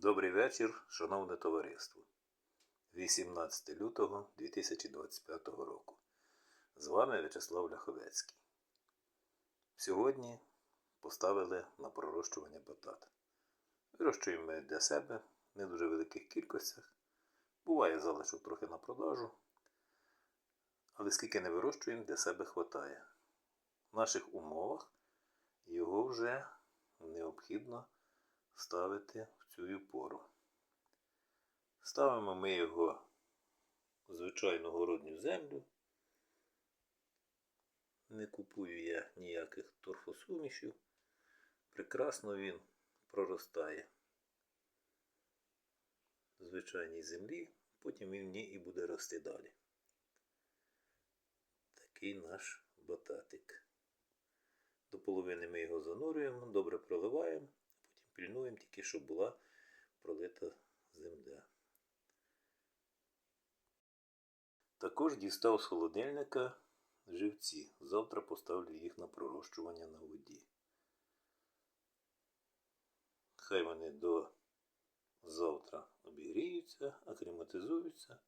Добрий вечір, шановне товариство. 18 лютого 2025 року. З вами В'ячеслав Ляховецький. Сьогодні поставили на пророщування батат. Вирощуємо ми для себе не дуже великих кількостях. Буває залишок трохи на продажу. Але скільки не вирощуємо, для себе вистачає. В наших умовах його вже необхідно ставити в цю пору. Ставимо ми його в звичайну городню землю. Не купую я ніяких торфосумішів. Прекрасно він проростає в звичайній землі, потім він в ній і буде рости далі. Такий наш бататик. До половини ми його занурюємо, добре проливаємо, пільнуємо тільки, щоб була пролита земля. Також дістав з холодильника живці. Завтра поставлю їх на пророщування на воді. Хай вони до завтра обігріються, акліматизуються.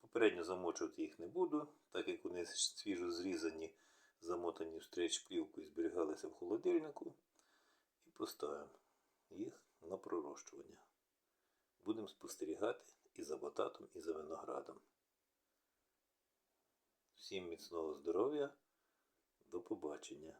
Попередньо замочувати їх не буду, так як вони свіжо зрізані, замотані в стрейч плівку і зберігалися в холодильнику. Поставимо їх на пророщування. Будемо спостерігати і за бататом, і за виноградом. Всім міцного здоров'я. До побачення.